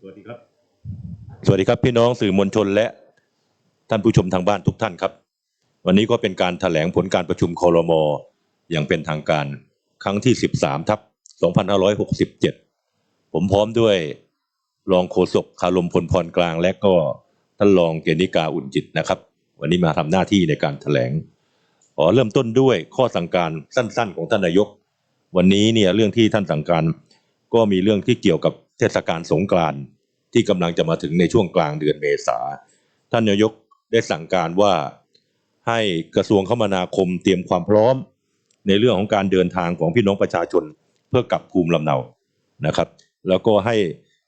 สวัสดีครับ สวัสดีครับพี่น้องสื่อมวลชนและท่านผู้ชมทางบ้านทุกท่านครับ วันนี้ก็เป็นการแถลงผลการประชุมคอรมออย่างเป็นทางการครั้งที่ 13 ทับ 2567 ผมพร้อมด้วยรองโฆษกคารมพลพรกลาง และก็ท่านรองเกณฑิกาอุ่นจิตนะครับ วันนี้มาทำหน้าที่ในการแถลงขอเริ่มต้นด้วยข้อสั่งการสั้น ๆ ของท่านนายก วันนี้เนี่ยเรื่องที่ท่านสั่งการก็มีเรื่องที่เกี่ยวกับ เทศกาลสงกรานต์ที่กำลังจะมาถึงในช่วงกลางเดือนเมษาท่านนายกได้สั่งการว่าให้กระทรวงคมนาคมเตรียมความพร้อม ในเรื่องของการเดินทางของพี่น้องประชาชนเพื่อกลับภูมิลำเนานะครับ แล้วก็ให้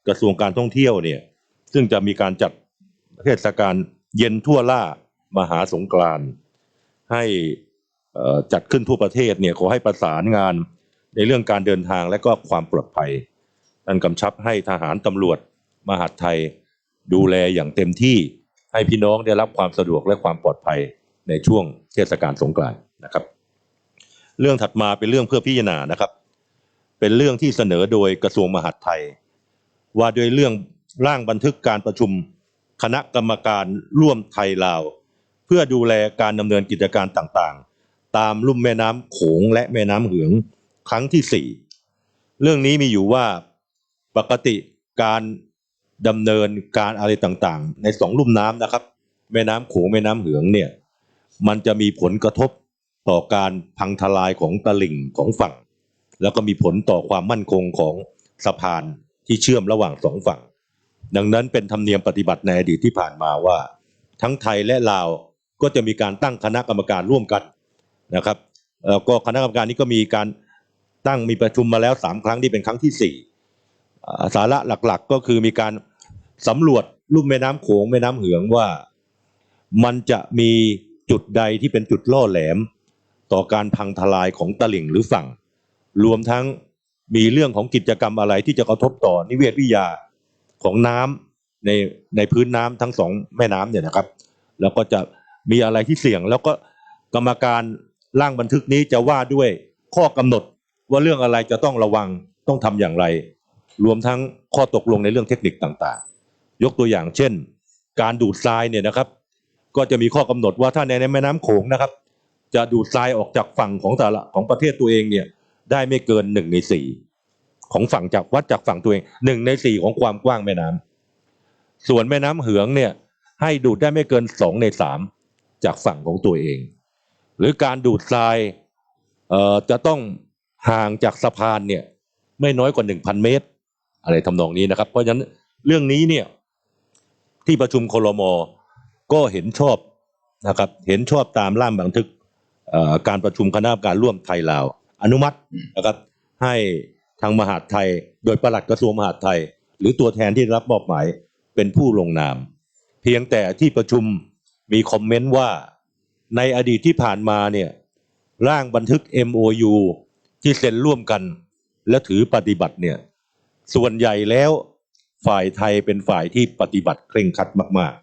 กระทรวงการท่องเที่ยวเนี่ยซึ่งจะมีการจัดเทศกาลเย็นทั่วล่ามหาสงกรานต์ให้จัดขึ้นทั่วประเทศเนี่ยขอให้ประสานงานในเรื่องการเดินทางและก็ความปลอดภัย ท่านกำชับให้ทหารตำรวจมหาดไทย ดูแลอย่างเต็มที่ให้พี่น้องได้รับความสะดวกและความปลอดภัยในช่วงเทศกาลสงกรานต์นะครับ เรื่องถัดมาเป็นเรื่องเพื่อพิจารณานะครับ เป็นเรื่องที่เสนอโดยกระทรวงมหาดไทย ว่าโดยเรื่องร่างบันทึกการประชุม คณะกรรมการร่วมไทยลาว เพื่อดูแลการดำเนินกิจการต่างๆ ตามลุ่มแม่น้ำโขงและแม่น้ำเหืองครั้งที่สี่เรื่องนี้มีอยู่ว่า ปกติการดำเนินการอะไรต่างๆ ในสองลุ่มน้ำนะครับ แม่น้ำโขงแม่น้ำเหืองเนี่ยมันจะมีผลกระทบต่อการพังทลายของตลิ่งของฝั่ง แล้วก็มีผลต่อความมั่นคงของสะพานที่เชื่อมระหว่างสองฝั่ง ดังนั้นเป็นธรรมเนียมปฏิบัติในอดีตที่ผ่านมาว่า ทั้งไทยและลาวก็จะมีการตั้งคณะกรรมการร่วมกันนะครับแล้วก็คณะกรรมการนี้ก็มีการตั้งมีประชุมมาแล้วสามครั้งที่เป็นครั้งที่สี่ สาระหลักๆ ก็คือมีการสำรวจลุ่มแม่น้ำโขงแม่น้ำเหืองว่า มันจะมีจุดใดที่เป็นจุดล่อแหลม ต่อการพังทลายของตลิ่งหรือฝั่ง รวมทั้งมีเรื่องของกิจกรรมอะไรที่จะกระทบต่อนิเวศวิทยาของน้ำในในพื้นน้ำทั้งสองแม่น้ำเนี่ยนะครับ แล้วก็จะมีอะไรที่เสี่ยง แล้วก็กรรมการร่างบันทึกนี้จะว่าด้วยข้อกำหนดว่าเรื่องอะไรจะต้องระวังต้องทำอย่างไร รวมทั้งข้อตกลงในเรื่องเทคนิคต่างๆ ยกตัวอย่างเช่น การดูดทรายเนี่ยนะครับ ก็จะมีข้อกำหนดว่าถ้าในแม่น้ำโขงนะครับ จะดูดทรายออกจากฝั่งของแต่ละของประเทศตัวเองเนี่ยได้ไม่เกินหนึ่งในสี่ของฝั่งจากวัดจากฝั่งตัวเองหนึ่งในสี่ของความกว้างแม่น้ำส่วนแม่น้ำเหืองเนี่ยให้ดูดได้ไม่เกินสองในสามจากฝั่งของตัวเอง หรือการดูดทรายจะต้องห่างจากสะพานเนี่ยไม่น้อยกว่าหนึ่งพันเมตร อะไรทำนองนี้นะครับ เพราะฉะนั้นเรื่องนี้เนี่ยที่ประชุมคลมก็เห็นชอบนะครับ เห็นชอบตามร่างบันทึกการประชุมคณะกรรมการร่วมไทยลาวอนุมัตินะครับให้ทางมหาดไทย โดยประหลัดกระทรวงมหาดไทย หรือตัวแทนที่รับมอบหมายเป็นผู้ลงนาม เพียงแต่ที่ประชุมมีคอมเมนต์ว่าในอดีตที่ผ่านมาเนี่ยร่างบันทึก MOU ที่เซ็นร่วมกันและถือปฏิบัติเนี่ย ส่วนใหญ่แล้วฝ่ายไทยเป็นฝ่ายที่ปฏิบัติเคร่งครัดมาก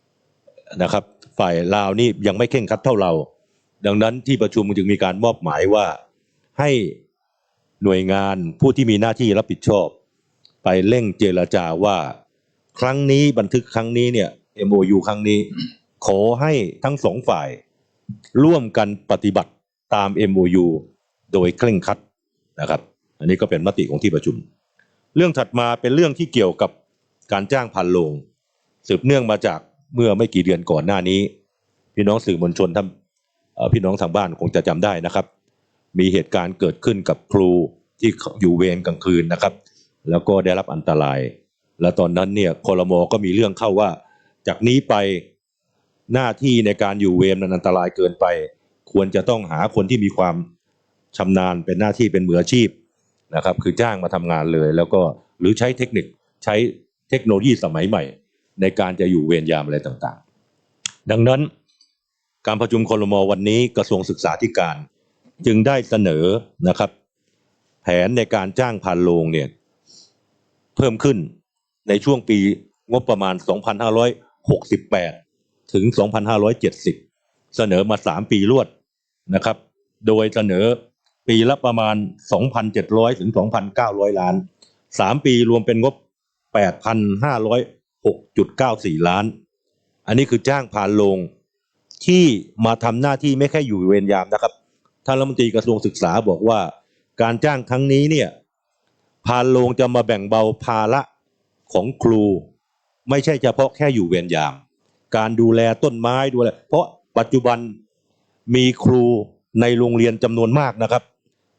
ๆนะครับ ฝ่ายลาวนี่ยังไม่เคร่งครัดเท่าเรา ดังนั้นที่ประชุมจึงมีการมอบหมายว่าให้หน่วยงานผู้ที่มีหน้าที่รับผิดชอบ ไปเร่งเจรจาว่า ครั้งนี้บันทึกครั้งนี้เนี่ย MOU ครั้งนี้ ขอให้ทั้งสองฝ่าย ร่วมกันปฏิบัติตาม MOU โดยเคร่งครัดนะครับ อันนี้ก็เป็นมติของที่ประชุม เรื่องถัดมาเป็นเรื่องที่เกี่ยวกับการจ้างพันโลง สืบเนื่องมาจากเมื่อไม่กี่เดือนก่อนหน้านี้ พี่น้องสื่อมวลชนท่านพี่น้องทางบ้านคงจะจำได้นะครับ มีเหตุการณ์เกิดขึ้นกับครูที่อยู่เวรกลางคืนนะครับ แล้วก็ได้รับอันตราย และตอนนั้นเนี่ยคอรมอก็มีเรื่องเข้าว่า จากนี้ไปหน้าที่ในการอยู่เวรมันอันตรายเกินไป ควรจะต้องหาคนที่มีความชำนาญเป็นหน้าที่เป็นมืออาชีพ นะครับคือจ้างมาทำงานเลย แล้วก็หรือใช้เทคนิคใช้เทคโนโลยีสมัยใหม่ ในการจะอยู่เวรยามอะไรต่างๆ ดังนั้นการประชุมคอรมอวันนี้กระทรวงศึกษาธิการ จึงได้เสนอนะครับ แผนในการจ้างผ่านโรงเนี่ยเพิ่มขึ้นในช่วงปีงบประมาณ 2568 ถึง 2570 เสนอมา 3 ปีรวดนะครับ โดยเสนอ ปีละประมาณ 2,700 ถึง 2,900 ล้าน 3 ปีรวมเป็นงบ 8,506.94 ล้าน อันนี้คือจ้างผ่านโรงที่มาทำหน้าที่ไม่แค่อยู่เวรยามนะครับท่านรัฐมนตรีกระทรวงศึกษาบอกว่า การจ้างครั้งนี้เนี่ยพานโรงจะมาแบ่งเบาภาระของครู ไม่ใช่เฉพาะแค่อยู่เวรยาม การดูแลต้นไม้ดูแลเพราะปัจจุบันมีครูในโรงเรียนจำนวนมากนะครับ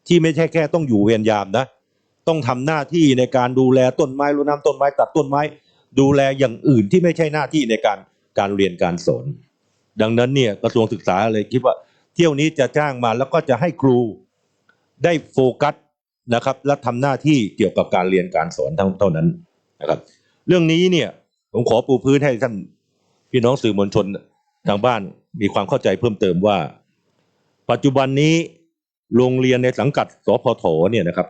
ที่ไม่ใช่แค่ต้องอยู่เวรยนยามนะ ต้องทำหน้าที่ในการดูแลต้นไม้รดน้ำต้นไม้ตัดต้นไม้ ดูแลอย่างอื่นที่ไม่ใช่หน้าที่ในการการเรียนการสอน ดังนั้นเนี่ยกระทรวงศึกษาเลยคิดว่า เที่ยวนี้จะจ้างมาแล้วก็จะให้ครูได้โฟกัสนะครับ และทำหน้าที่เกี่ยวกับการเรียนการสอนเท่านั้นนะครับ เรื่องนี้เนี่ยผมขอปูพื้นให้ท่านพี่น้องสื่อมวลชนทางบ้านมีความเข้าใจเพิ่มเติมว่า ปัจจุบันนี้ โรงเรียนในสังกัดสพทเนี่ยนะครับ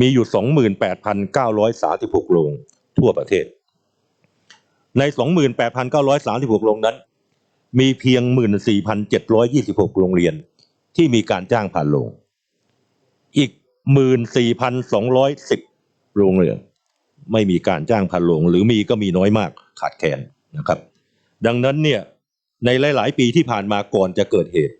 มีอยู่ 28,936 โรงทั่วประเทศ ใน 28,936 โรงนั้น มีเพียง 14,726 โรงเรียนที่มีการจ้างผ่านโรง อีก 14,210 โรงเรียนไม่มีการจ้างผ่านโรงหรือมีก็มีน้อยมากขาดแคลนนะครับ ดังนั้นเนี่ยในหลาย ๆ ปีที่ผ่านมาก่อนจะเกิดเหตุ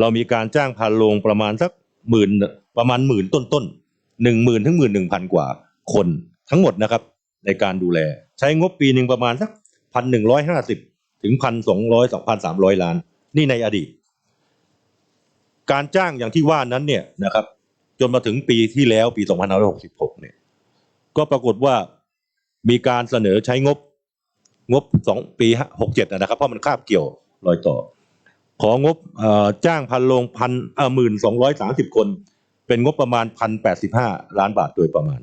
เรามีการจ้างผ่านโรงประมาณสักหมื่นประมาณหมื่นต้นๆหนึ่งหมื่นถึงหมื่นหนึ่งพันกว่าคนทั้งหมดนะครับในการดูแล ใช้งบปีหนึ่งประมาณสักพันหนึ่งร้อยห้าสิบถึงพันสองร้อยสองพันสามร้อยล้าน นี่ในอดีต การจ้างอย่างที่ว่านั้นเนี่ยนะครับ จนมาถึงปีที่แล้วปี2566เนี่ยก็ปรากฏว่ามีการเสนอใช้งบงบสองปี67นะครับ เพราะมันคาบเกี่ยวรอยต่อ ของงบจ้างพันโรงพันเออหมื่นสองร้อยสามสิบคน เป็นงบประมาณพันแปดสิบห้าล้านบาทโดยประมาณ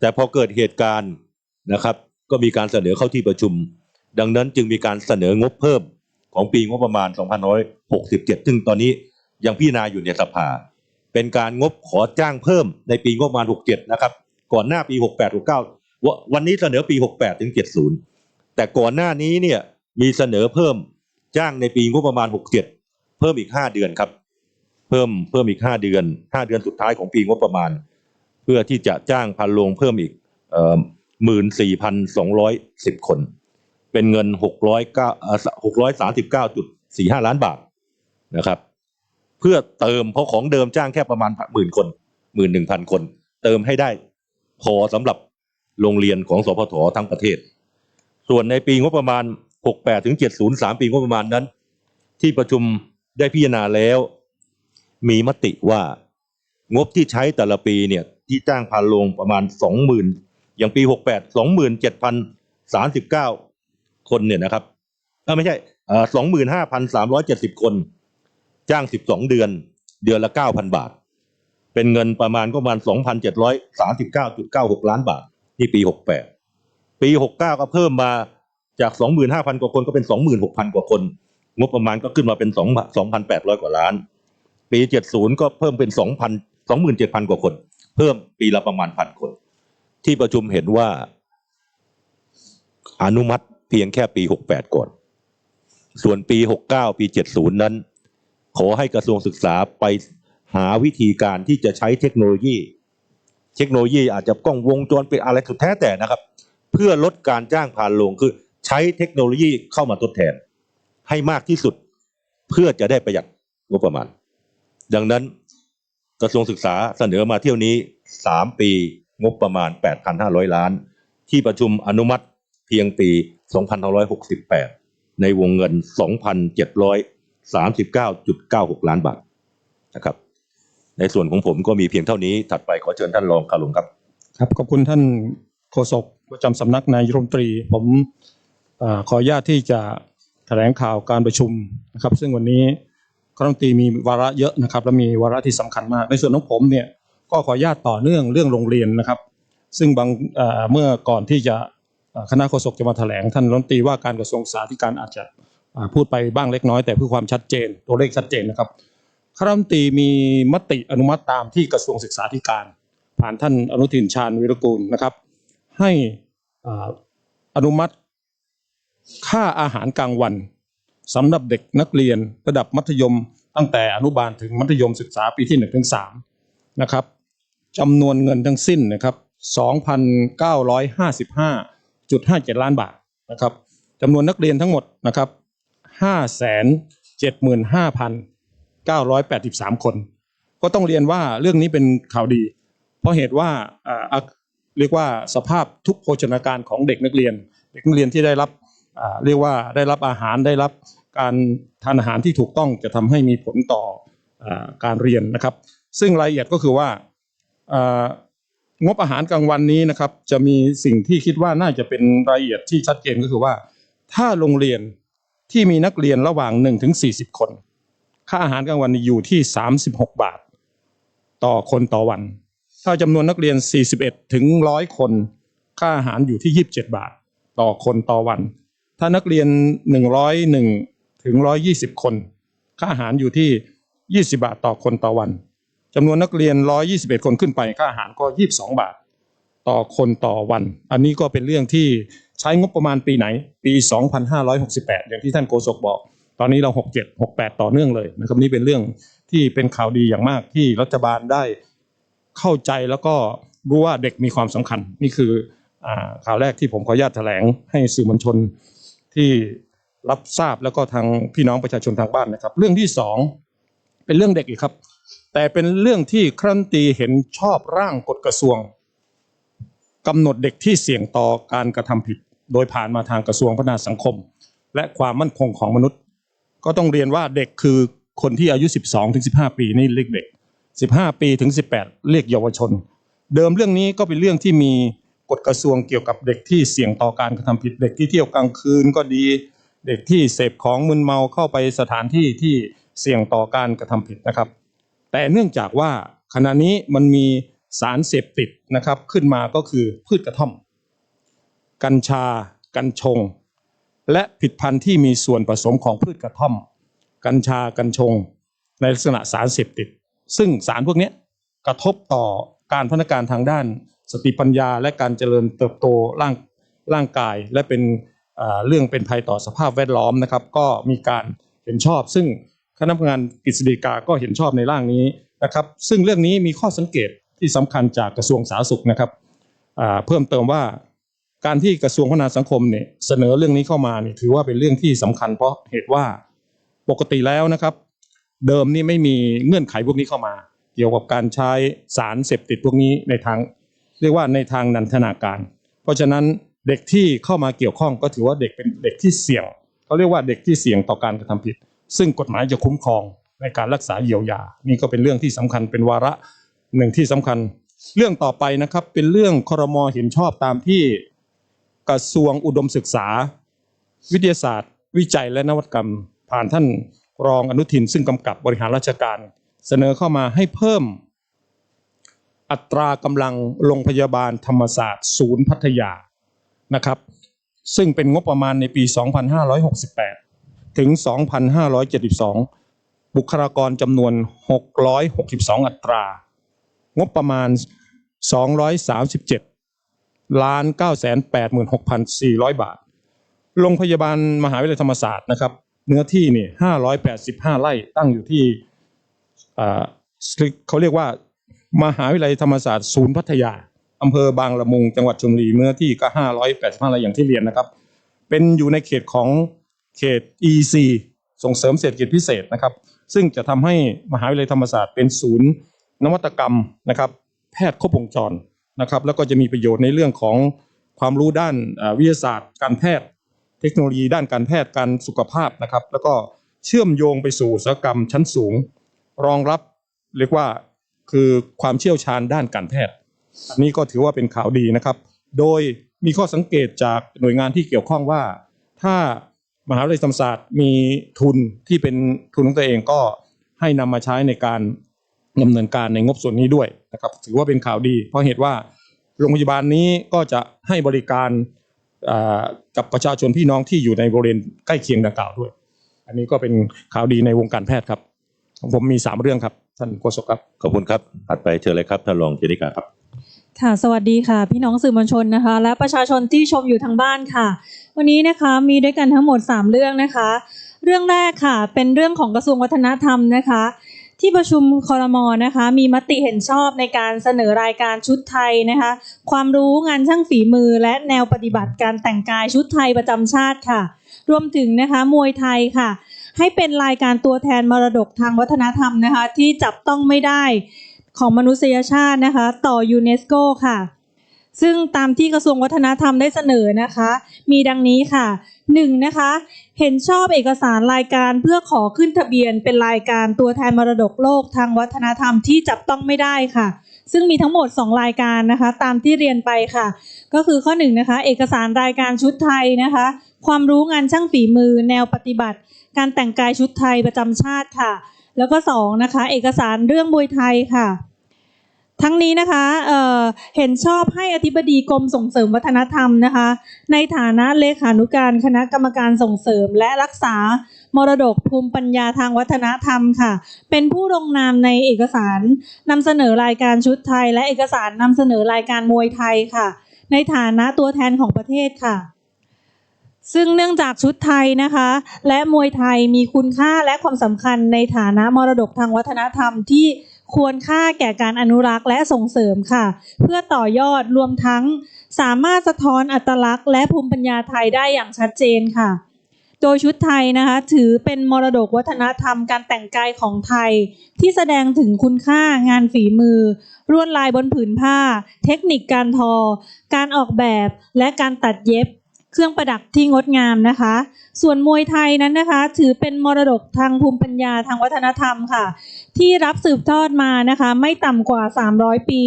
แต่พอเกิดเหตุการณ์นะครับ ก็มีการเสนอเข้าที่ประชุม ดังนั้นจึงมีการเสนองบเพิ่มของปีงบประมาณ 2567 ซึ่งตอนนี้ยังพิจารณาอยู่ในสภา เป็นการงบขอจ้างเพิ่มในปีงบประมาณ 67 นะครับ ก่อนหน้าปี 68 69วะวันนี้เสนอปี 68 ถึง 70 แต่ก่อนหน้านี้เนี่ยมีเสนอเพิ่ม จ้างในปีงบประมาณ 67 เพิ่มอีก 5 เดือนครับ เพิ่มเพิ่มอีก 5 เดือน 5 เดือนสุดท้ายของปีงบประมาณ เพื่อที่จะจ้างพันโรงเพิ่มอีกหมื่นสี่พันสองร้อยสิบคน เป็นเงินหกร้อยเก้าหกร้อยสามสิบเก้าจุดสี่ห้าล้านบาทนะครับ เพื่อเติมเพราะของเดิมจ้างแค่ประมาณหมื่นคนหมื่นหนึ่งพันคน เติมให้ได้พอสำหรับโรงเรียนของสพททั้งประเทศ ส่วนในปีงบประมาณ 68ถึง70 3 ปีงบประมาณนั้น ที่ประชุมได้พิจารณาแล้ว มีมติว่างบที่ใช้แต่ละปีเนี่ยที่จ้างพันโรงประมาณ 20,000 อย่างปี 68 27,039 คนเนี่ยนะครับเอ้าไม่ใช่เอ่อ25,370คน จ้าง12เดือน เดือนละ9,000บาท เป็นเงินประมาณก็ประมาณ2,739.96ล้านบาท ที่ปี68ปี69ก็เพิ่มมา จาก 25,000 กว่าคนก็เป็น 26,000 กว่าคน งบประมาณก็ขึ้นมาเป็น2 2,800 กว่าล้าน ปี 70 ก็เพิ่มเป็น 2,000 27,000 กว่าคน เพิ่มปีละประมาณพันคน ที่ประชุมเห็นว่า อนุมัติเพียงแค่ปี 68 ก่อน ส่วนปี 69 ปี 70 นั้น ขอให้กระทรวงศึกษาไปหาวิธีการที่จะใช้เทคโนโลยี เทคโนโลยีอาจจะกล้องวงจรปิดอะไรสุดแท้แต่นะครับ เพื่อลดการจ้างผ่านโรงคือ ใช้เทคโนโลยีเข้ามาทดแทน ให้มากที่สุดเพื่อจะได้ประหยัดงบประมาณ ดังนั้นกระทรวงศึกษาเสนอมาเที่ยวนี้ 3 ปีงบประมาณ 8,500 ล้าน ที่ประชุมอนุมัติเพียงปี2568 ในวงเงิน 2,739.96 ล้านบาทนะครับในส่วนของผมก็มีเพียงเท่านี้ ถัดไปขอเชิญท่านรองคารุงครับ ครับ ขอบคุณท่านโฆษกประจำสำนักนายรัฐมนตรี ผม ขออนุญาตที่จะแถลงข่าวการประชุมนะครับ ซึ่งวันนี้คณะรัฐมนตรีมีวาระเยอะนะครับ และมีวาระที่สำคัญมาก ในส่วนของผมเนี่ยก็ขออนุญาตต่อเนื่องเรื่องโรงเรียนนะครับ ซึ่งบางเมื่อก่อนที่จะคณะโฆษกจะมาแถลงท่านรัฐมนตรีว่าการกระทรวงศึกษาธิการอาจจะพูดไปบ้างเล็กน้อย แต่เพื่อความชัดเจน ตัวเลขชัดเจนนะครับคณะรัฐมนตรีมีมติอนุมัติตามที่กระทรวงศึกษาธิการ ผ่านท่านอนุทินชาญวิรกูลนะครับ ให้อนุมัติ ค่าอาหารกลางวันสำหรับเด็กนักเรียนระดับมัธยม ตั้งแต่อนุบาลถึงมัธยมศึกษาปีที่1นถึงสนะครับจำนวนเงินทั้งสิ้นนะครับ2,955.57 ล้านบาทนะครับจำนวนนักเรียนทั้งหมดนะครับ575,983 คน ก็ต้องเรียนว่าเรื่องนี้เป็นข่าวดี เพราะเหตุว่าเรียกว่าสภาพทุกโภชนาการของเด็กนักเรียน เด็กนักเรียนที่ได้รับ เรียกว่าได้รับอาหารได้รับการทานอาหารที่ถูกต้องจะทำให้มีผลต่ออการเรียนนะครับ ซึ่งรายละเอียดก็คือว่าอ่างบอาหารกลางวันนี้นะครับ จะมีสิ่งที่คิดว่าน่าจะเป็นรายละเอียดที่ชัดเจนก็คือว่า ถ้าโรงเรียนที่มีนักเรียนระหว่าง1ถึง40 คน ค่าอาหารกลางวันอยู่ที่ 36 บาท ต่อคนต่อวัน ถ้าจำนวนนักเรียน 41 ถึง 100 คน ค่าอาหารอยู่ที่ 27 บาท ต่อคนต่อวัน ถ้านักเรียน 101 ถึง 120 คน ค่าอาหารอยู่ที่ 20 บาทต่อคนต่อวันจำนวนนักเรียน 121 คนขึ้นไป ค่าอาหารก็ 22 บาท ต่อคนต่อวัน อันนี้ก็เป็นเรื่องที่ใช้งบประมาณปีไหน ปี 2568 อย่างที่ท่านโฆษกบอก ตอนนี้เรา 67 68 ต่อเนื่องเลยนะครับนี่เป็นเรื่องที่เป็นข่าวดีอย่างมากที่รัฐบาลได้เข้าใจแล้วก็รู้ว่าเด็กมีความสำคัญ นี่คืออข่าวแรกที่ผมขออนุญาตแถลงให้สื่อมวลชน ที่รับทราบแล้วก็ทางพี่น้องประชาชนทางบ้านนะครับ เรื่องที่สองเป็นเรื่องเด็กอีกครับ แต่เป็นเรื่องที่ครั้นตีเห็นชอบร่างกฎกระทรวงกำหนดเด็กที่เสี่ยงต่อการกระทำผิด โดยผ่านมาทางกระทรวงพัฒนาสังคม และความมั่นคงของมนุษย์ ก็ต้องเรียนว่าเด็กคือคนที่อายุ 12ถึง15 ปีนี่เรียกเด็ก 15 ปีถึง 18 เรียกเยาวชน เดิมเรื่องนี้ก็เป็นเรื่องที่มี กฎกระทรวงเกี่ยวกับเด็กที่เสี่ยงต่อการกระทำผิด เด็กที่เที่ยวกลางคืนก็ดี เด็กที่เสพของมึนเมาเข้าไปสถานที่ที่เสี่ยงต่อการกระทำผิดนะครับ แต่เนื่องจากว่าขณะนี้มันมีสารเสพติดนะครับขึ้นมาก็คือพืชกระท่อม กัญชา กัญชง และผลิดพันธุ์ที่มีส่วนผสมของพืชกระท่อม กัญชา กัญชง ในลักษณะสารเสพติด ซึ่งสารพวกนี้กระทบต่อการพัฒนาการทางด้าน สติปัญญาและการเจริญเติบโตร่างร่างกาย และเป็นเรื่องเป็นภัยต่อสภาพแวดล้อมนะครับ ก็มีการเห็นชอบ ซึ่งคณะทำงานกฤษฎีกาก็เห็นชอบในร่างนี้นะครับ ซึ่งเรื่องนี้มีข้อสังเกตที่สำคัญจากกระทรวงสาธารณสุขนะครับเพิ่มเติมว่าการที่กระทรวงพัฒนาสังคมเนี่ยเสนอเรื่องนี้เข้ามาเนี่ยถือว่าเป็นเรื่องที่สำคัญ เพราะเหตุว่าปกติแล้วนะครับ เดิมนี่ไม่มีเงื่อนไขพวกนี้เข้ามา เกี่ยวกับการใช้สารเสพติดพวกนี้ในทาง เรียกว่าในทางนันทนาการ เพราะฉะนั้นเด็กที่เข้ามาเกี่ยวข้องก็ถือว่าเด็กเป็นเด็กที่เสี่ยงเขาเรียกว่าเด็กที่เสี่ยงต่อการกระทำผิด ซึ่งกฎหมายจะคุ้มครองในการรักษาเยียวยา นี่ก็เป็นเรื่องที่สำคัญเป็นวาระหนึ่งที่สำคัญ เรื่องต่อไปนะครับเป็นเรื่องครมเห็นชอบตามที่กระทรวงอุดมศึกษา วิทยาศาสตร์ วิจัยและนวัตกรรม ผ่านท่านรองอนุทิน ซึ่งกำกับบริหารราชการ เสนอเข้ามาให้เพิ่ม อัตรากำลังโรงพยาบาลธรรมศาสตร์ ศูนย์พัทยานะครับ ซึ่งเป็นงบประมาณในปี 2568 ถึง 2572 บุคลากรจำนวน 662 อัตรา งบประมาณ 237 ล้าน986,400 บาท โรงพยาบาลมหาวิทยาลัยธรรมศาสตร์นะครับ เนื้อที่นี่585 ไร่ตั้งอยู่ที่เขาเรียกว่า มหาวิทยาลัยธรรมศาสตร์ศูนย์พัทยาอำเภอบางละมุงจังหวัดชลบุรีเนื้อที่ก็585ไร่อย่างที่เรียนนะครับ เป็นอยู่ในเขตของเขต EC ส่งเสริมเศรษฐกิจพิเศษนะครับ ซึ่งจะทำให้มหาวิทยาลัยธรรมศาสตร์เป็นศูนย์นวัตกรรมนะครับ แพทย์ครบวงจรนะครับ แล้วก็จะมีประโยชน์ในเรื่องของความรู้ด้านวิทยาศาสตร์ การแพทย์ เทคโนโลยีด้านการแพทย์การสุขภาพนะครับ แล้วก็เชื่อมโยงไปสู่อุตสาหกรรมชั้นสูง รองรับเรียกว่า คือความเชี่ยวชาญด้านการแพทย์อันนี้ก็ถือว่าเป็นข่าวดีนะครับ โดยมีข้อสังเกตจากหน่วยงานที่เกี่ยวข้องว่า ถ้ามหาวิทยาลัยธรรมศาสตร์มีทุนที่เป็นทุนของตัวเองก็ให้นำมาใช้ในการดำเนินการในงบส่วนนี้ด้วยนะครับ ถือว่าเป็นข่าวดี เพราะเหตุว่าโรงพยาบาลนี้ก็จะให้บริการกับประชาชนพี่น้องที่อยู่ในบริเวณใกล้เคียงดังกล่าวด้วย อันนี้ก็เป็นข่าวดีในวงการแพทย์ครับ ผมมีสามเรื่องครับ ท่านโฆษกครับ ขอบคุณครับถัดไปเชิญเลยครับท่านรองเจนิกาครับค่ะสวัสดีค่ะ พี่น้องสื่อมวลชนนะคะ และประชาชนที่ชมอยู่ทางบ้านค่ะ วันนี้นะคะมีด้วยกันทั้งหมด 3 เรื่องนะคะ เรื่องแรกค่ะ เป็นเรื่องของกระทรวงวัฒนธรรมนะคะทที่ประชุมคอรมอนะคะ มีมติเห็นชอบในการเสนอรายการชุดไทยนะคะ ความรู้งานช่างฝีมือ และแนวปฏิบัติการแต่งกายชุดไทยประจำชาติค่ะ รวมถึงนะคะมวยไทยค่ะ ให้เป็นรายการตัวแทนมรดกทางวัฒนธรรมนะคะ ที่จับต้องไม่ได้ของมนุษยชาตินะคะ ต่อยูเนสโกค่ะ ซึ่งตามที่กระทรวงวัฒนธรรมได้เสนอนะคะ มีดังนี้ค่ะหนึ่งนะคะ เห็นชอบเอกสารรายการเพื่อขอขึ้นทะเบียนเป็นรายการตัวแทนมรดกโลกทางวัฒนธรรมที่จับต้องไม่ได้ค่ะซึ่งมีทั้งหมด 2 รายการนะคะ ตามที่เรียนไปค่ะ ก็คือข้อ1นะคะ เอกสารรายการชุดไทยนะคะ ความรู้งานช่างฝีมือ แนวปฏิบัติ การแต่งกายชุดไทยประจำชาติค่ะ แล้วก็2นะคะเอกสารเรื่องมวยไทยค่ะ ทั้งนี้นะคะเเห็นชอบให้อธิบดีกรมส่งเสริมวัฒนธรรมนะคะ ในฐานะเลขานุการคณะกรรมการส่งเสริมและรักษามรดกภูมิปัญญาทางวัฒนธรรมค่ะ เป็นผู้ลงนามในเอกสารนำเสนอรายการชุดไทย และเอกสารนำเสนอรายการมวยไทยค่ะ ในฐานะตัวแทนของประเทศค่ะ ซึ่งเนื่องจากชุดไทยนะคะ และมวยไทยมีคุณค่าและความสำคัญในฐานะมรดกทางวัฒนธรรมที่ควรค่าแก่การอนุรักษ์และส่งเสริมค่ะ เพื่อต่อยอดรวมทั้งสามารถสะท้อนอัตลักษณ์และภูมิปัญญาไทยได้อย่างชัดเจนค่ะ โดยชุดไทยนะคะ ถือเป็นมรดกวัฒนธรรมการแต่งกายของไทย ที่แสดงถึงคุณค่างานฝีมือลวดลายบนผืนผ้า เทคนิคการทอ การออกแบบและการตัดเย็บ เครื่องประดับที่งดงามนะคะ ส่วนมวยไทยนั้นนะคะ ถือเป็นมรดกทางภูมิปัญญาทางวัฒนธรรมค่ะ ที่รับสืบทอดมานะคะ ไม่ต่ำกว่า 300 ปี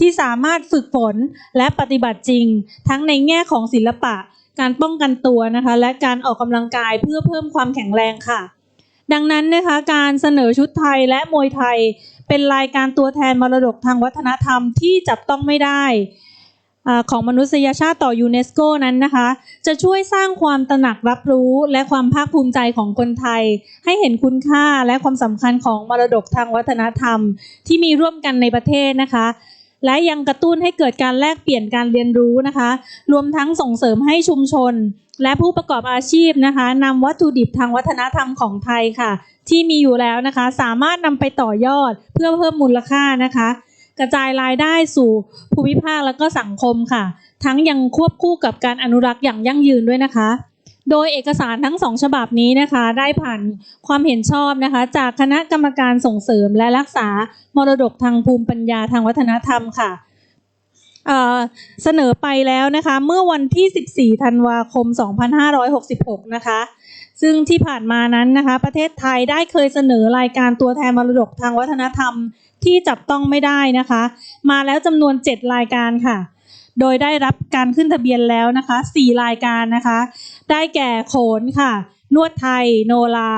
ที่สามารถฝึกฝนและปฏิบัติจริง ทั้งในแง่ของศิลปะ การป้องกันตัวนะคะ และการออกกำลังกายเพื่อเพิ่มความแข็งแรงค่ะ ดังนั้นนะคะการเสนอชุดไทยและมวยไทย เป็นรายการตัวแทนมรดกทางวัฒนธรรมที่จับต้องไม่ได้ ของมนุษยชาติต่อยูเนสโกนั้นนะคะ จะช่วยสร้างความตระหนักรับรู้และความภาคภูมิใจของคนไทย ให้เห็นคุณค่าและความสำคัญของมรดกทางวัฒนธรรม ที่มีร่วมกันในประเทศนะคะและยังกระตุ้นให้เกิดการแลกเปลี่ยนการเรียนรู้นะคะ รวมทั้งส่งเสริมให้ชุมชน และผู้ประกอบอาชีพนะคะนำวัตถุดิบทางวัฒนธรรมของไทยค่ะ ที่มีอยู่แล้วนะคะ สามารถนำไปต่อยอดเพื่อเพิ่มมูลค่านะคะ กระจายรายได้สู่ภูมิภาคและก็สังคมค่ะ ทั้งยังควบคู่กับการอนุรักษ์อย่างยั่งยืนด้วยนะคะ โดยเอกสารทั้งสองฉบับนี้นะคะ ได้ผ่านความเห็นชอบนะคะ จากคณะกรรมการส่งเสริมและรักษามรดกทางภูมิปัญญาทางวัฒนธรรมค่ะเเสนอไปแล้วนะคะเมื่อวันที่ 14 ธันวาคม 2566 นะคะ ซึ่งที่ผ่านมานั้นนะคะ ประเทศไทยได้เคยเสนอรายการตัวแทนมรดกทางวัฒนธรรม ที่จับต้องไม่ได้นะคะ มาแล้วจำนวน 7 รายการค่ะ โดยได้รับการขึ้นทะเบียนแล้วนะคะ 4 รายการนะคะ ได้แก่โขนค่ะ นวดไทย โนลา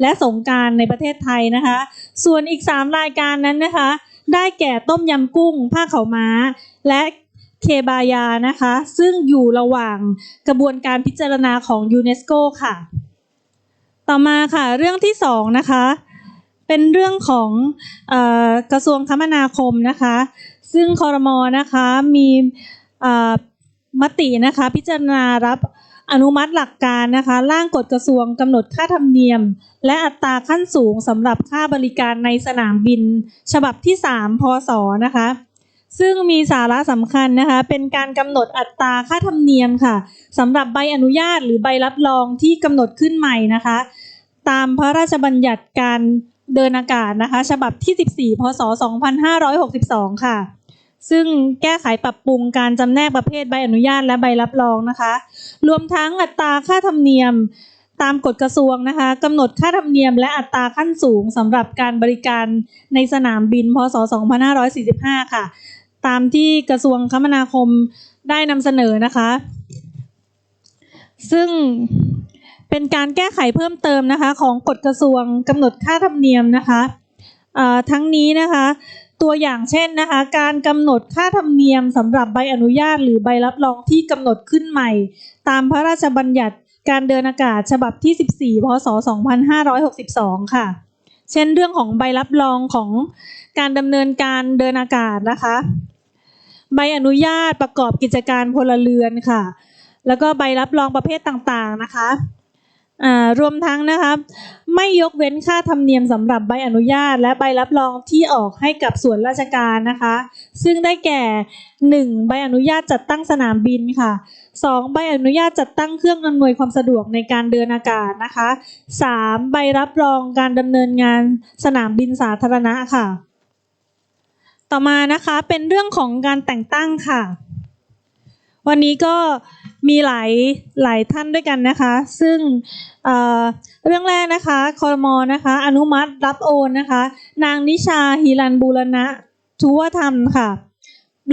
และสงการในประเทศไทยนะคะ ส่วนอีก 3 รายการนั้นนะคะ ได้แก่ต้มยำกุ้ง ผ้าเขาม้า และเคบายานะคะ ซึ่งอยู่ระหว่างกระบวนการพิจารณาของยูเนสโกค่ะ ต่อมาค่ะ เรื่องที่สองนะคะ เป็นเรื่องของอกระทรวงคมนาคมนะคะ ซึ่งคอรมอนะคะมีมตินะคะพิจารณารับอนุมัติหลักการนะคะร่างกฎกระทรวงกำหนดค่าธรรมเนียม และอัตราขั้นสูงสำหรับค่าบริการในสนามบิน ฉบับที่ 3 พศนะคะ ซึ่งมีสาระสำคัญนะคะเป็นการกำหนดอัตราค่าธรรมเนียมค่ะสำหรับใบอนุญาตหรือใบรับรองที่กำหนดขึ้นใหม่นะคะ ตามพระราชบัญญัติการ เดินอากาศนะคะ ฉบับที่ 14 พศ 2562 ค่ะ ซึ่งแก้ไขปรับปรุงการจำแนกประเภทใบอนุญาตและใบรับรองนะคะ รวมทั้งอัตราค่าธรรมเนียมตามกฎกระทรวงนะคะกำหนดค่าธรรมเนียมและอัตราขั้นสูงสำหรับการบริการในสนามบิน พศ 2545 ค่ะ ตามที่กระทรวงคมนาคมได้นำเสนอนะคะ ซึ่ง เป็นการแก้ไขเพิ่มเติมนะคะ ของกฎกระทรวงกำหนดค่าธรรมเนียมนะคะทั้งนี้นะคะตัวอย่างเช่นนะคะ การกำหนดค่าธรรมเนียมสำหรับใบอนุญาต หรือใบรับรองที่กำหนดขึ้นใหม่ ตามพระราชบัญญัติการเดินอากาศฉบับที่ 14 พศ 2562 ค่ะ เช่นเรื่องของใบรับรองของการดำเนินการเดินอากาศนะคะ ใบอนุญาตประกอบกิจการพลเรือนค่ะ แล้วก็ใบรับรองประเภทต่างๆนะคะ รวมทั้งนะคะไม่ยกเว้นค่าธรรมเนียมสำหรับใบอนุญาต และใบรับรองที่ออกให้กับส่วนราชการนะคะ ซึ่งได้แก่ 1. ใบอนุญาตจัดตั้งสนามบินค่ะ 2. ใบอนุญาตจัดตั้งเครื่องอำนวยความสะดวกในการเดินอากาศนะคะ 3. ใบรับรองการดำเนินงานสนามบินสาธารณะค่ะ ต่อมานะคะเป็นเรื่องของการแต่งตั้งค่ะ วันนี้ก็ มีหลายหลายท่านด้วยกันนะคะ ซึ่งเเรื่องแรกนะคะคอรมอนะคะ อนุมัติรับโอนนะคะ นางนิชาฮิรันบูรณะทุวธรรมค่ะ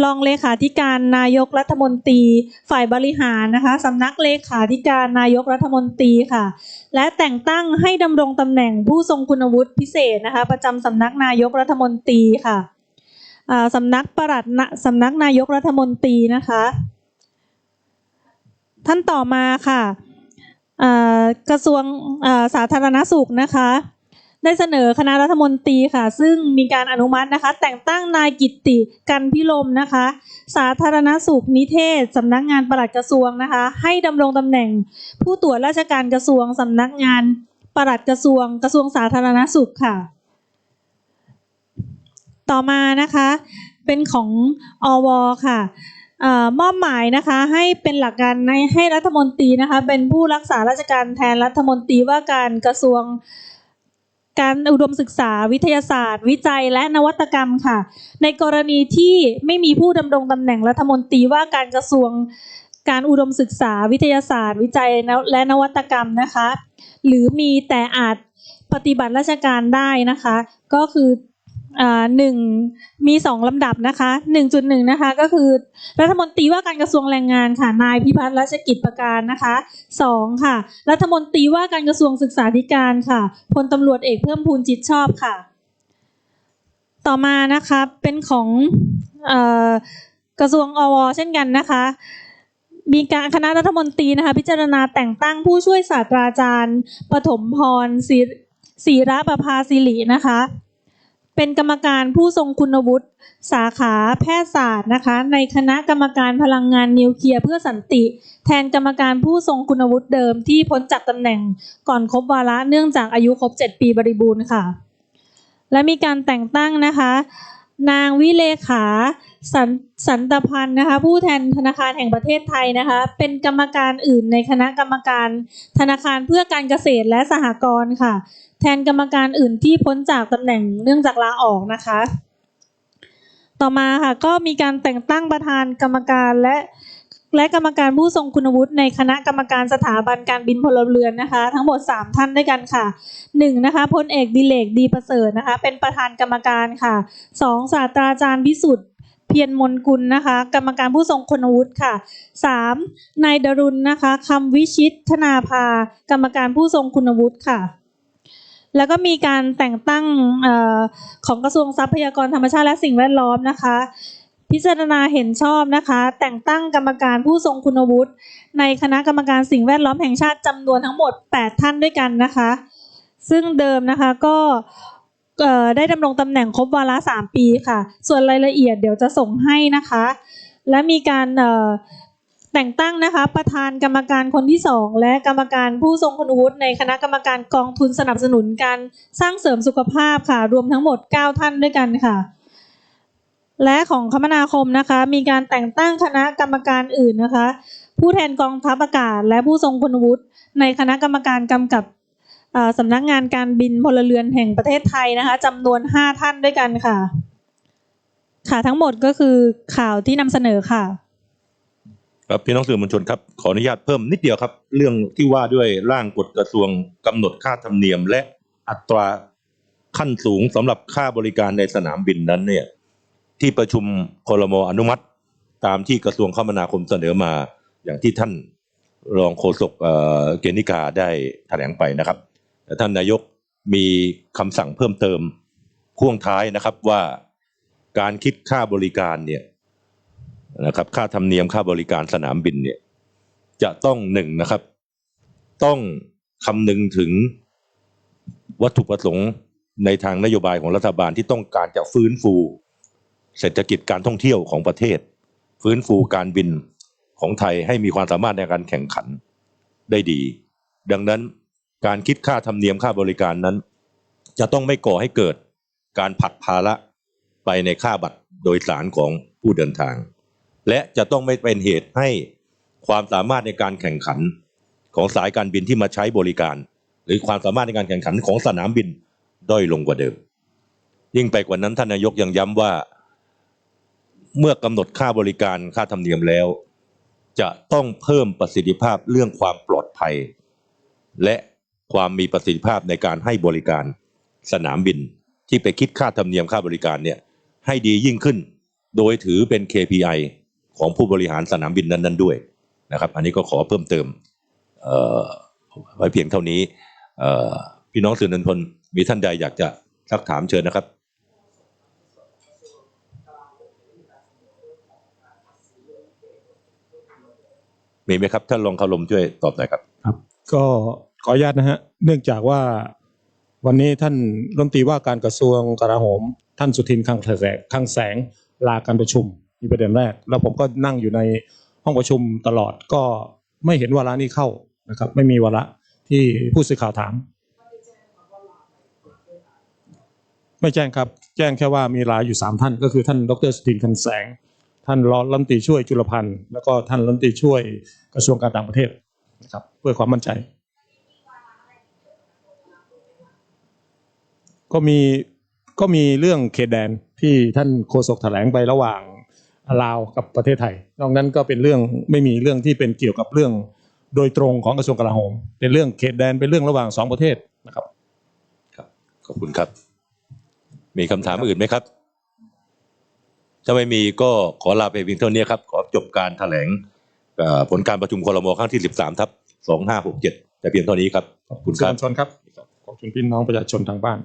รองเลขาธิการนายกรัฐมนตรี ฝ่ายบริหารนะคะสำนักเลขาธิการนายกรัฐมนตรีค่ะ และแต่งตั้งให้ดำรงตำแหน่งผู้ทรงคุณวุฒิพิเศษนะคะ ประจำสำนักนายกรัฐมนตรีค่ะสำนักประหลัดสำนักนายกรัฐมนตรีนะคะ ท่านต่อมาค่ะกระทรวงสาธารณสุขนะคะ ได้เสนอคณะรัฐมนตรีค่ะ ซึ่งมีการอนุมัตินะคะ แต่งตั้งนายกิตติกันพิลมนะคะ สาธารณสุขนิเทศสำนักงานปลัดกระทรวงนะคะ ให้ดำรงตำแหน่ง ผู้ตรวจราชการกระทรวงสำนักงานปลัดกระทรวง กระทรวงสาธารณสุขค่ะ ต่อมานะคะ เป็นของอวค่ะ มอบหมายนะคะให้เป็นหลักการในให้รัฐมนตรีนะคะเป็นผู้รักษาราชการแทนรัฐมนตรีว่าการกระทรวงการอุดมศึกษาวิทยาศาสตร์ วิจัยและนวัตกรรมค่ะ ในกรณีที่ไม่มีผู้ดำรงตำแหน่งรัฐมนตรีว่าการกระทรวงการอุดมศึกษาวิทยาศาสตร์ วิจัยและนวัตกรรมนะคะ หรือมีแต่อาจปฏิบัติราชการได้นะคะ ก็คือ หนึ่งมีสองลำดับนะคะหนึ่งจุดหนึ่งนะคะก็คือรัฐมนตรีว่าการกระทรวงแรงงานค่ะนายพิพัฒน์รัชกิจประการนะคะสองค่ะ รัฐมนตรีว่าการกระทรวงศึกษาธิการค่ะพลตำรวจเอกเพิ่มพูนจิตชอบค่ะ ต่อมานะคะเป็นของอกระทรวงอวเช่นกันนะคะมีการคณะรัฐมนตรีนะคะพิจารณาแต่งตั้งผู้ช่วยศาสตราจารย์ปฐมพรศิศิระประภาสิรินะคะ เป็นกรรมการผู้ทรงคุณวุฒิสาขาแพทยศาสตร์นะคะ ในคณะกรรมการพลังงานนิวเคลียร์เพื่อสันติ แทนกรรมการผู้ทรงคุณวุฒิเดิมที่พ้นจากตำแหน่งก่อนครบวาระเนื่องจากอายุครบ 7 ปีบริบูรณ์ค่ะ และมีการแต่งตั้งนะคะ นางวิเลขาสันสันตพันธ์นะคะผู้แทนธนาคารแห่งประเทศไทยนะคะ เป็นกรรมการอื่นในคณะกรรมการธนาคารเพื่อการเกษตรและสหกรณ์ค่ะ แทนกรรมการอื่นที่พ้นจากตำแหน่งเนื่องจากลาออกนะคะ ต่อมาค่ะก็มีการแต่งตั้งประธานกรรมการและและกรรมการผู้ทรงคุณวุฒิในคณะกรรมการสถาบันการบินพลเรือนนะคะ ทั้งหมด 3 ท่านด้วยกันค่ะหนึ่งนะคะพลเอกดิเลกดีประเสริฐนะคะ เป็นประธานกรรมการค่ะสองศาสตราจารย์พิสุทธิ์เพียรมนกุลนะคะ กรรมการผู้ทรงคุณวุฒิค่ะสามนายดรุณนะคะคำวิชิตธนาภา กรรมการผู้ทรงคุณวุฒิค่ะ แล้วก็มีการแต่งตั้งอของกระทรวงทรัพยากรธรรมชาติและสิ่งแวดล้อมนะคะ พิจารณาเห็นชอบนะคะ แต่งตั้งกรรมการผู้ทรงคุณวุฒิในคณะกรรมการสิ่งแวดล้อมแห่งชาติจำนวนทั้งหมด 8 ท่านด้วยกันนะคะ ซึ่งเดิมนะคะก็ได้ดำรงตำแหน่งครบวาระสามปีค่ะ ส่วนรายละเอียดเดี๋ยวจะส่งให้นะคะ และมีการ แต่งตั้งนะคะ ประธานกรรมการคนที่สองและกรรมการผู้ทรงคุณวุฒิในคณะกรรมการกองทุนสนับสนุนการสร้างเสริมสุขภาพค่ะ รวมทั้งหมด 9 ท่านด้วยกันค่ะ และของคมนาคมนะคะ มีการแต่งตั้งคณะกรรมการอื่นนะคะ ผู้แทนกองทัพอากาศ และผู้ทรงคุณวุฒิในคณะกรรมการกำกับสำนักงานการบินพลเรือนแห่งประเทศไทยนะคะจำนวน 5 ท่านด้วยกันค่ะ ค่ะทั้งหมดก็คือข่าวที่นำเสนอค่ะ ครับพี่น้องสื่อมวลชนครับขออนุญาตเพิ่มนิดเดียวครับ เรื่องที่ว่าด้วยร่างกฎกระทรวงกำหนดค่าธรรมเนียม และอัตราขั้นสูงสำหรับค่าบริการในสนามบินนั้นเนี่ยที่ประชุมคลมอนุมัติ ตามที่กระทรวงคมนาคมเสนอมาอย่างที่ท่านรองโฆษกเอ่อเกณฑ์นิกาได้แถลงไปนะครับแต่ท่านนายกมีคำสั่งเพิ่มเติมพ่วงท้ายนะครับว่าการคิดค่าบริการเนี่ย นะครับค่าธรรมเนียมค่าบริการสนามบินเนี่ยจะต้องหนึ่งนะครับ ต้องคำนึงถึงวัตถุประสงค์ในทางนโยบายของรัฐบาลที่ต้องการจะฟื้นฟู เศรษฐกิจการท่องเที่ยวของประเทศ ฟื้นฟูการบินของไทยให้มีความสามารถในการแข่งขันได้ดี ดังนั้นการคิดค่าธรรมเนียมค่าบริการนั้น จะต้องไม่ก่อให้เกิดการผักภาระไปในค่าบัตรโดยสารของผู้เดินทาง และจะต้องไม่เป็นเหตุให้ความสามารถในการแข่งขันของสายการบินที่มาใช้บริการ หรือความสามารถในการแข่งขันของสนามบินด้อยลงกว่าเดิม ยิ่งไปกว่านั้นท่านนายกยังย้ำว่า เมื่อกำหนดค่าบริการค่าธรรมเนียมแล้ว จะต้องเพิ่มประสิทธิภาพเรื่องความปลอดภัย และความมีประสิทธิภาพในการให้บริการสนามบินที่ไปคิดค่าธรรมเนียมค่าบริการเนี่ยให้ดียิ่งขึ้น โดยถือเป็น KPI ของผู้บริหารสนามบินนั้น ๆ ด้วยนะครับ อันนี้ก็ขอเพิ่มเติมไว้เพียงเท่านี้พี่น้องสื่อมวลชนมีท่านใดอยากจะซักถามเชิญนะครับมีไหมครับท่านรองคารมช่วยตอบหน่อยครับครับ ก็ขออนุญาตนะฮะเนื่องจากว่าวันนี้ท่านรัฐมนตรีว่าการกระทรวงกลาโหม ท่านสุทินคังแสงคังแสงลาการประชุม มีประเด็นแรก แล้วผมก็นั่งอยู่ในห้องประชุมตลอดก็ไม่เห็นวาระนี้เข้านะครับ ไม่มีวาระที่ผู้สื่อข่าวถาม ไม่แจ้งครับ แจ้งแค่ว่ามีลาอยู่สามท่าน ก็คือท่านดรสุทินคังแสง ท่านรองรัมตีช่วยจุลพันธ์แล้วก็ท่านรัมตีช่วยกระทรวงการต่างประเทศนะครับเพื่อความมั่นใจ ก็มีก็มีเรื่องเขตแดนที่ท่านโฆษกแถลงไประหว่าง ลาวกับประเทศไทย นอกนั้นก็เป็นเรื่องไม่มีเรื่องที่เป็นเกี่ยวกับเรื่องโดยตรงของกระทรวงกลาโหม เป็นเรื่องเขตแดนเป็นเรื่องระหว่างสองประเทศนะครับขอบคุณครับ มีคำถามอื่นไหมครับ ถ้าไม่มีก็ขอลาไปเพียงเท่านี้ครับ ขอจบการแถลงเอ่อผลการประชุมครมครั้งที่ 13ทับ2567แต่เพียงเท่านี้ครับขอบคุณคสื่อรัมบวลชนครับขอบคุณพี่น้องประชาชนทางบ้าน